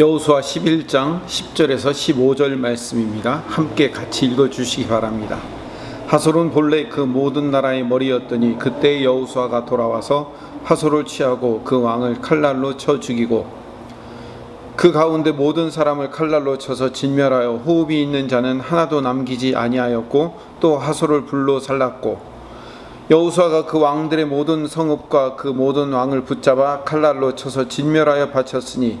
여호수아 11장 10절에서 15절 말씀입니다. 함께 같이 읽어 주시기 바랍니다. 하솔은 본래 그 모든 나라의 머리였더니 그때 여호수아가 돌아와서 하솔을 취하고 그 왕을 칼날로 쳐 죽이고 그 가운데 모든 사람을 칼날로 쳐서 진멸하여 호흡이 있는 자는 하나도 남기지 아니하였고 또 하솔을 불로 살랐고 여호수아가 그 왕들의 모든 성읍과 그 모든 왕을 붙잡아 칼날로 쳐서 진멸하여 바쳤으니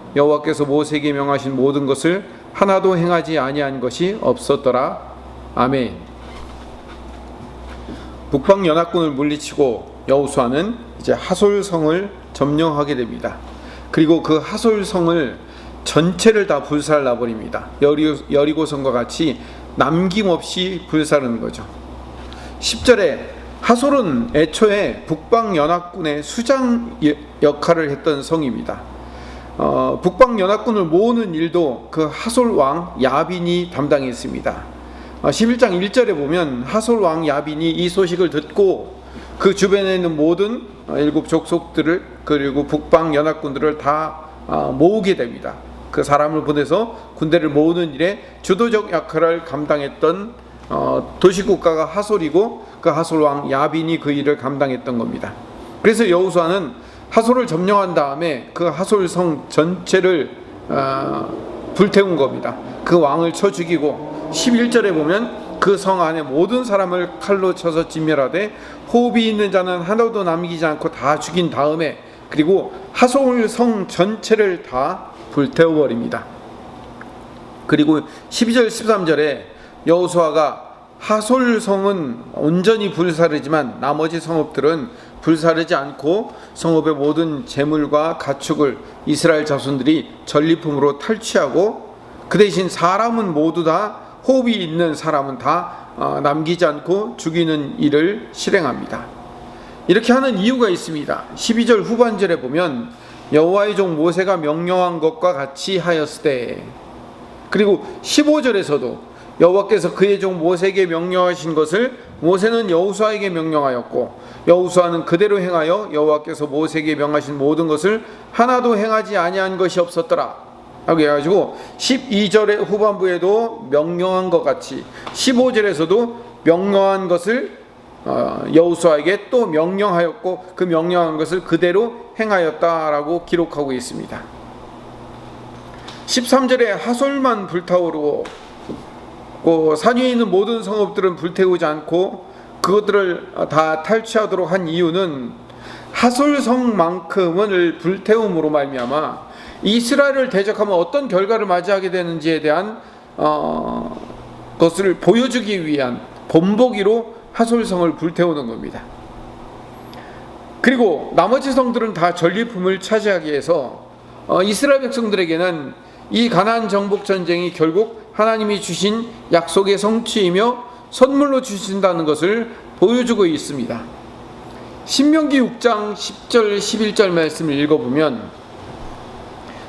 여호와께서 모세에게 명하신 모든 것을 하나도 행하지 아니한 것이 없었더라. 아멘. 북방 연합군을 물리치고 여호수아는 이제 하솔성을 점령하게 됩니다. 그리고 그 하솔성을 전체를 다 불살라 버립니다. 여리, 여리고성과 같이 남김없이 불사르는 거죠. 10절에 하솔은 애초에 북방 연합군의 수장 역할을 했던 성입니다. 어, 북방 연합군을 모으는 일도 그 하솔 왕 야빈이 담당했습니다. 어, 11장 1절에 보면 하솔 왕 야빈이 이 소식을 듣고 그 주변에 있는 모든 어, 일곱 족속들을 그리고 북방 연합군들을 다 어, 모으게 됩니다. 그 사람을 보내서 군대를 모으는 일에 주도적 역할을 감당했던 어, 도시국가가 하솔이고 그 하솔 왕 야빈이 그 일을 감당했던 겁니다. 그래서 여호수아는 하솔을 점령한 다음에 그 하솔성 전체를 어, 불태운 겁니다. 그 왕을 쳐 죽이고 11절에 보면 그 성 안에 모든 사람을 칼로 쳐서 진멸하되 호흡이 있는 자는 하나도 남기지 않고 다 죽인 다음에 그리고 하솔성 전체를 다 불태워 버립니다. 그리고 12절 13절에 여호수아가 하솔성은 온전히 불사르지만 나머지 성읍들은 불사르지 않고 성읍의 모든 재물과 가축을 이스라엘 자손들이 전리품으로 탈취하고 그 대신 사람은 모두 다 호흡이 있는 사람은 다 어, 남기지 않고 죽이는 일을 실행합니다. 이렇게 하는 이유가 있습니다. 12절 후반절에 보면 여호와의 종 모세가 명령한 것과 같이 하였으되 그리고 15절에서도 여호와께서 그의 종 모세에게 명령하신 것을 모세는 여호수아에게 명령하였고 여호수아는 그대로 행하여 여호와께서 모세에게 명하신 모든 것을 하나도 행하지 아니한 것이 없었더라. 하고 해가지고 12절의 후반부에도 명령한 것 같이 15절에서도 명령한 것을 어, 여호수아에게 또 명령하였고 그 명령한 것을 그대로 행하였다라고 기록하고 있습니다. 13절에 하솔만 불타오르고 산 위에 있는 모든 성읍들은 불태우지 않고 그것들을 다 탈취하도록 한 이유는 하솔성만큼을 불태움으로 말미암아 이스라엘을 대적하면 어떤 결과를 맞이하게 되는지에 대한 어, 것을 보여주기 위한 본보기로 하솔성을 불태우는 겁니다. 그리고 나머지 성들은 다 전리품을 차지하기 위해서 어, 이스라엘 백성들에게는 이 가나안 정복 전쟁이 결국 하나님이 주신 약속의 성취이며 선물로 주신다는 것을 보여주고 있습니다. 신명기 6장 10절 11절 말씀을 읽어보면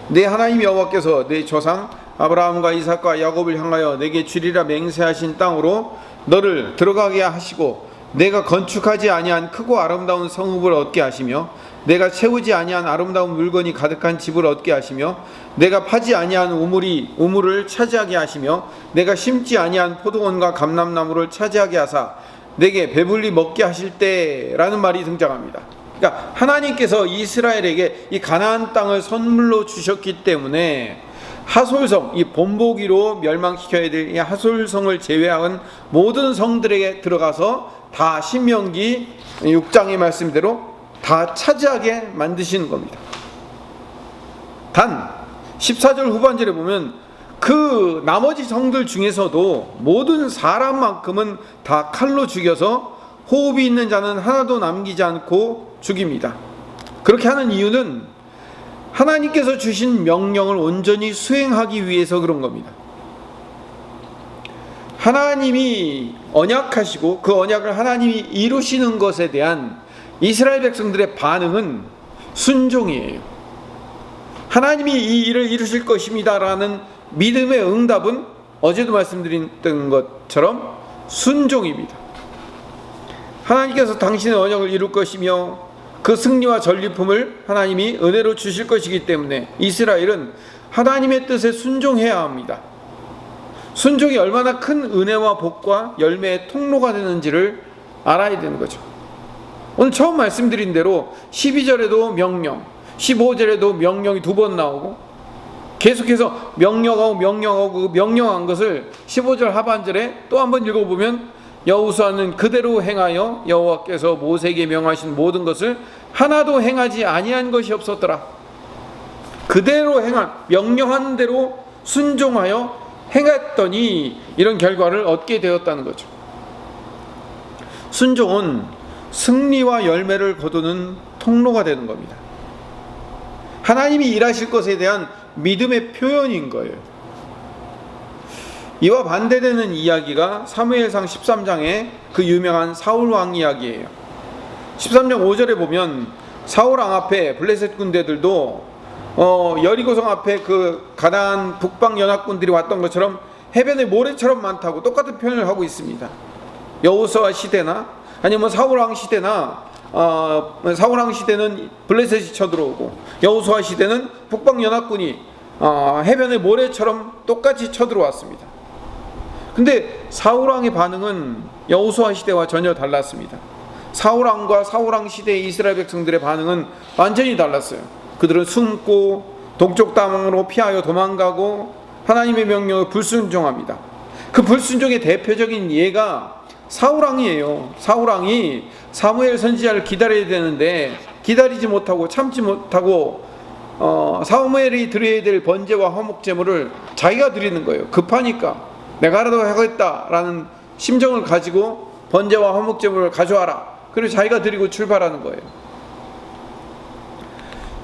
내 하나님 여호와께서 내 조상 아브라함과 이삭과 야곱을 향하여 내게 주리라 맹세하신 땅으로 너를 들어가게 하시고 내가 건축하지 아니한 크고 아름다운 성읍을 얻게 하시며 내가 채우지 아니한 아름다운 물건이 가득한 집을 얻게 하시며 내가 파지 아니한 우물이 우물을 차지하게 하시며 내가 심지 아니한 포도원과 감람나무를 차지하게 하사 내게 배불리 먹게 하실 때라는 말이 등장합니다. 그러니까 하나님께서 이스라엘에게 이 가나안 땅을 선물로 주셨기 때문에 하솔성 이 본보기로 멸망시켜야 될 이 하솔성을 제외한 모든 성들에게 들어가서 다 신명기 6장의 말씀대로 다 차지하게 만드시는 겁니다. 단 14절 후반절에 보면 그 나머지 성들 중에서도 모든 사람만큼은 다 칼로 죽여서 호흡이 있는 자는 하나도 남기지 않고 죽입니다. 그렇게 하는 이유는 하나님께서 주신 명령을 온전히 수행하기 위해서 그런 겁니다. 하나님이 언약하시고 그 언약을 하나님이 이루시는 것에 대한 이스라엘 백성들의 반응은 순종이에요. 하나님이 이 일을 이루실 것입니다라는 믿음의 응답은 어제도 말씀드렸던 것처럼 순종입니다. 하나님께서 당신의 언약을 이룰 것이며 그 승리와 전리품을 하나님이 은혜로 주실 것이기 때문에 이스라엘은 하나님의 뜻에 순종해야 합니다. 순종이 얼마나 큰 은혜와 복과 열매의 통로가 되는지를 알아야 되는 거죠. 오늘 처음 말씀드린 대로 12절에도 명령, 15절에도 명령이 두 번 나오고 계속해서 명령하고 명령하고 그 명령한 것을 15절 하반절에 또 한번 읽어보면 여호수아는 그대로 행하여 여호와께서 모세에게 명하신 모든 것을 하나도 행하지 아니한 것이 없었더라. 그대로 행한 명령한 대로 순종하여 행했더니 이런 결과를 얻게 되었다는 거죠. 순종은 승리와 열매를 거두는 통로가 되는 겁니다. 하나님이 일하실 것에 대한 믿음의 표현인 거예요. 이와 반대되는 이야기가 사무엘상 13장의 그 유명한 사울 왕 이야기예요. 13장 5절에 보면 사울 왕 앞에 블레셋 군대들도 어, 여리고성 앞에 그 가나안 북방 연합군들이 왔던 것처럼 해변에 모래처럼 많다고 똑같은 표현을 하고 있습니다. 여호수아 시대나 아니면 사울 왕 시대나 어, 사울 왕 시대는 블레셋이 쳐들어오고 여호수아 시대는 북방 연합군이 어, 해변에 모래처럼 똑같이 쳐들어왔습니다. 근데 사울 왕의 반응은 여호수아 시대와 전혀 달랐습니다. 사울 왕과 사울 왕 시대의 이스라엘 백성들의 반응은 완전히 달랐어요. 그들은 숨고 동쪽 땅으로 피하여 도망가고 하나님의 명령을 불순종합니다. 그 불순종의 대표적인 예가 사울 왕이 사무엘 선지자를 기다려야 되는데 기다리지 못하고 참지 못하고 어, 사무엘이 드려야 될 번제와 화목 제물을 자기가 드리는 거예요. 급하니까 내가 하라도 하겠다라는 심정을 가지고 번제와 화목 제물을 가져와라. 그리고 자기가 드리고 출발하는 거예요.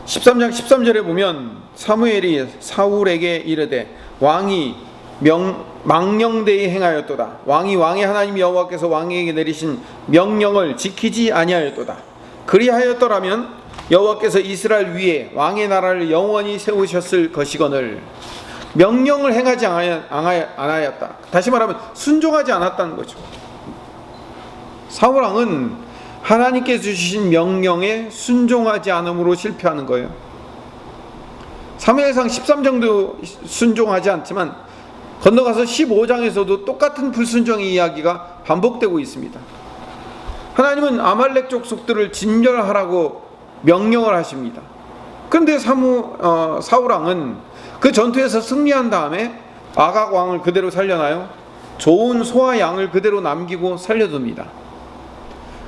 13장 13절에 보면 사무엘이 사울에게 이르되 왕이 명 망령되이 행하였도다. 왕이 왕의 하나님 여호와께서 왕에게 내리신 명령을 지키지 아니하였도다. 그리하였더라면 여호와께서 이스라엘 위에 왕의 나라를 영원히 세우셨을 것이거늘 명령을 행하지 않았다. 다시 말하면 순종하지 않았다는 거죠. 사울 왕은 하나님께 주신 명령에 순종하지 않음으로 실패하는 거예요. 사무엘상 13장도 순종하지 않지만 건너가서 15장에서도 똑같은 불순종의 이야기가 반복되고 있습니다. 하나님은 아말렉 족속들을 진멸하라고 명령을 하십니다. 그런데 사무 어, 사울왕은 그 전투에서 승리한 다음에 아각 왕을 그대로 살려나요? 좋은 소와 양을 그대로 남기고 살려둡니다.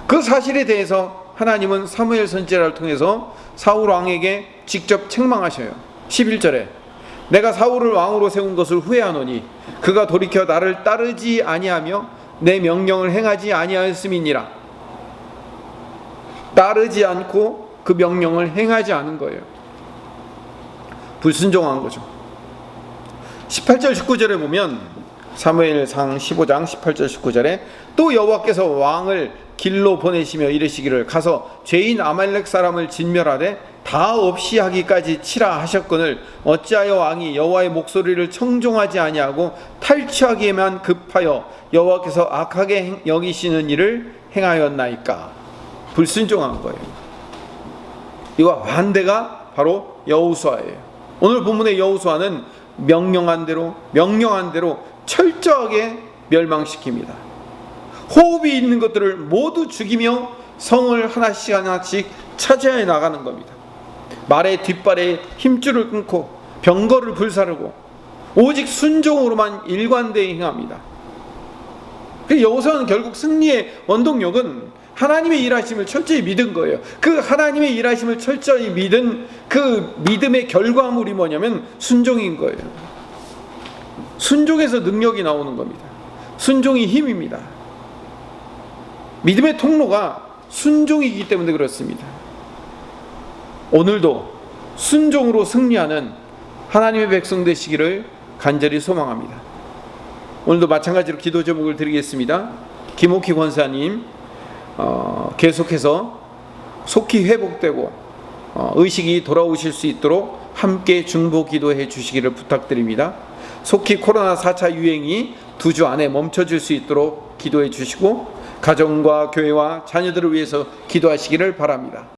그 사실에 대해서 하나님은 사무엘 선지자를 통해서 사울 왕에게 직접 책망하셔요. 11절에 내가 사울을 왕으로 세운 것을 후회하노니 그가 돌이켜 나를 따르지 아니하며 내 명령을 행하지 아니하였음이니라. 따르지 않고 그 명령을 행하지 않은 거예요. 불순종한 거죠. 18절 19절에 보면 사무엘상 15장 18절 19절에 또 여호와께서 왕을 길로 보내시며 이르시기를 가서 죄인 아말렉 사람을 진멸하되 다 없이 하기까지 치라 하셨거늘 어찌하여 왕이 여호와의 목소리를 청종하지 아니하고 탈취하기에만 급하여 여호와께서 악하게 여기시는 일을 행하였나이까 불순종한 거예요. 이와 반대가 바로 여호수아예요. 오늘 본문의 여호수아는 명령한 대로 명령한 대로 철저하게 멸망시킵니다. 호흡이 있는 것들을 모두 죽이며 성을 하나씩 하나씩 차지해 나가는 겁니다. 말의 뒷발에 힘줄을 끊고 병거를 불사르고 오직 순종으로만 일관되게 행합니다. 그 여호수아는 결국 승리의 원동력은 하나님의 일하심을 철저히 믿은 거예요. 그 하나님의 일하심을 철저히 믿은 그 믿음의 결과물이 뭐냐면 순종인 거예요. 순종에서 능력이 나오는 겁니다. 순종이 힘입니다. 믿음의 통로가 순종이기 때문에 그렇습니다. 오늘도 순종으로 승리하는 하나님의 백성 되시기를 간절히 소망합니다. 오늘도 마찬가지로 기도 제목을 드리겠습니다. 김옥희 권사님 어, 계속해서 속히 회복되고 어, 의식이 돌아오실 수 있도록 함께 중보 기도해 주시기를 부탁드립니다. 속히 코로나 4차 유행이 두 주 안에 멈춰질 수 있도록 기도해 주시고 가정과 교회와 자녀들을 위해서 기도하시기를 바랍니다.